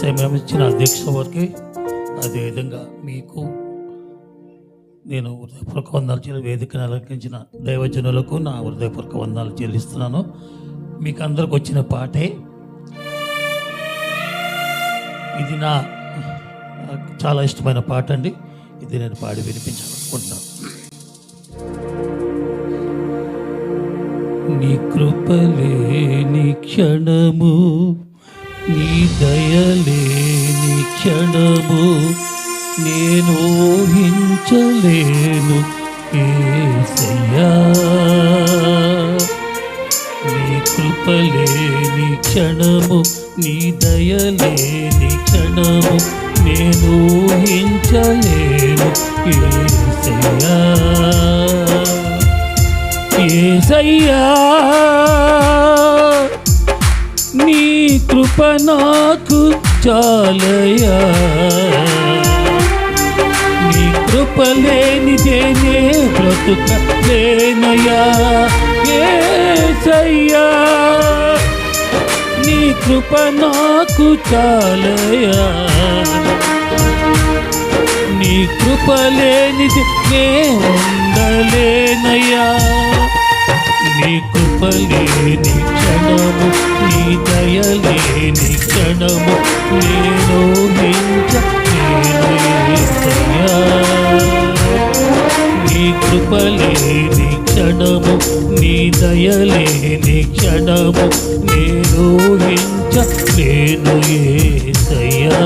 సమయం ఇచ్చిన దీక్ష వారికి అదేవిధంగా మీకు నేను హృదయపూర్వక వందాలు చెల్లి వేదికను అలంకరించిన దైవజనులకు నా హృదయపూర్వక వందాలు చెల్లిస్తున్నాను. మీకు అందరికి వచ్చిన పాటే ఇది నా నాకు చాలా ఇష్టమైన పాట అండి ఇది నేను పాడి వినిపించాలనుకుంటున్నాను. నీ కృపలేని క్షణము నీ దయలేని క్షణము నేను ఊహించలేను ఏసయ్యా. నీ కృపలేని క్షణము నీ దయలేని క్షణము నేను ఊహించలేను ఏసయ్యా. ఏసయ్యా. కృప నాకు చాలయా నీ కృప లేనిదేనే బ్రతుక లేనయా ఏసయ్యా నీ కృప నాకు చాలయా నీ కృప లేనిది నే ఉండలేనయ్యా. నీ కృప క్షణము నేను హింసయ్యా నీ కృప క్షణము నీ దయలేని క్షణము నేను హించ నేను ఏసయ్యా.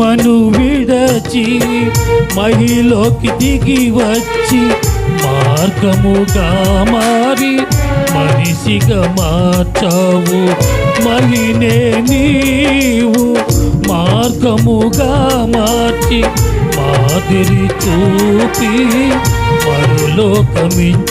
మహిమను విడచి మహిలోకి దిగి వచ్చి మార్గముగా మారి మనిషిగా మార్చావు. మహినే నీవు మార్గముగా మార్చి మాదిరి చూపి మరులోకమిచ్చావు.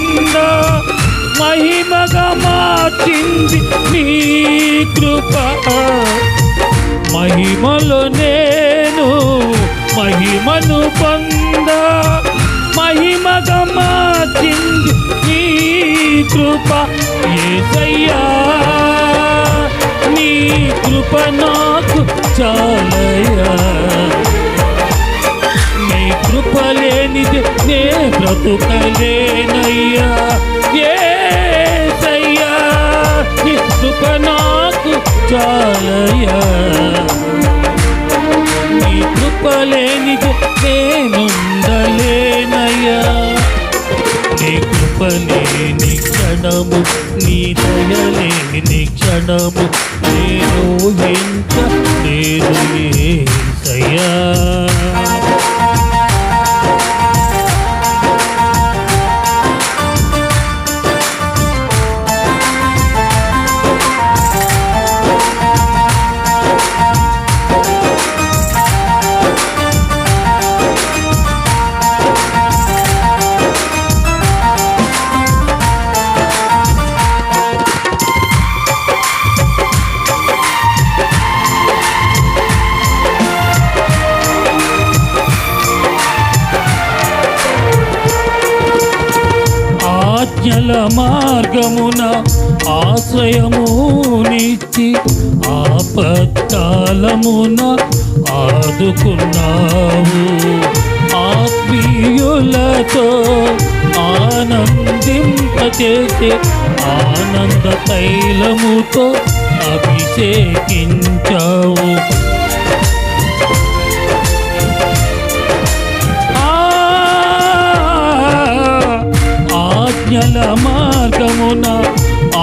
మహిమగా మార్చింది నీ కృప. మహిమలో నేను మహిమను పొంద. మహిమగా మార్చింది నీ కృప. ఏసయ్యా నీ కృప నాకు చాలయ్యా. నీ కృప లేనిది నే బ్రతుకలేనయ్యా. కృప నాకు చాలయ్యా. నీ కృప లేనిది నేనుండలేనయ్యా. నీ కృప లేని క్షణము నీ దయలేని క్షణము నేను ఎంత లేదు సయ్యా ఆజ్ఞల మార్గమున ఆశ్రయము నిచ్చి ఆపత్కాలమున ఆదుకున్నావు. ఆత్మీయులతో ఆనందింపచేసే ఆనంద తైలముతో అభిషేకించావు. మార్గమున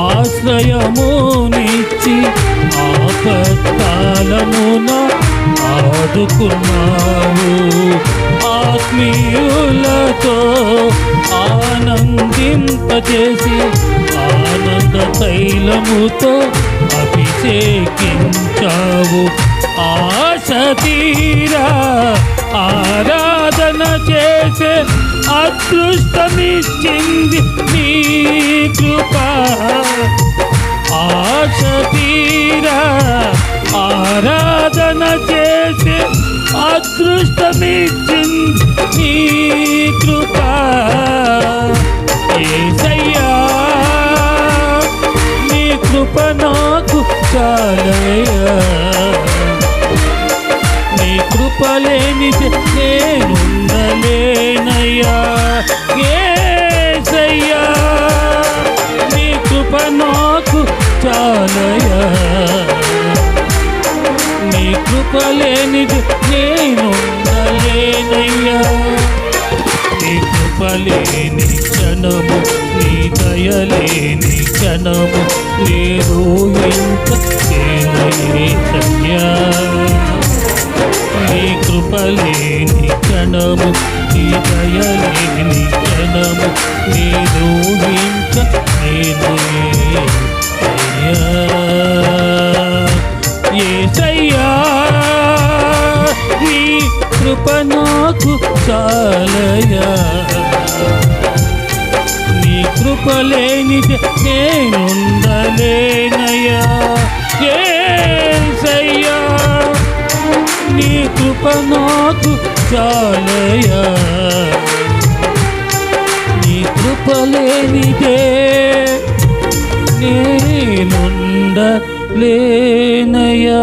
ఆశ్రయము నిచ్చి ఆపత్కాలమున ఆదుకున్నావు. ఆత్మీయులతో ఆనందింపచేసి ఆనంద తైలముతో అభిషేకించావు. ఆశ తీరా ఆరాధన చేసే అదృష్టమిచ్చింది నీ కృప. ఆశ తీరా ఆరాధన చేసి అదృష్టమిచ్చింది నీ కృప. ఏసయ్యా నీ కృప నాకు చాలయ్యా. నీ కృప లేనిదే నేనుండలేనయ్యా కృపలేనిది నేనుండలేనయ్యా. నీ కృపలేని క్షణము నీ దయలేని క్షణము లేదు ఇంత ఏసయ్యా నీ కృపలేని క్షణము నీ దయలేని క్షణము నేను ఇంక నేను ఏసయ్యా. నీ కృప నాకు చాలయా నీ కృప లేనిది నేనుండలేనయా ఏసయ్యా నీ కృప నాకు చాలయా నీ కృప లేనిదే నేనుండలేనయా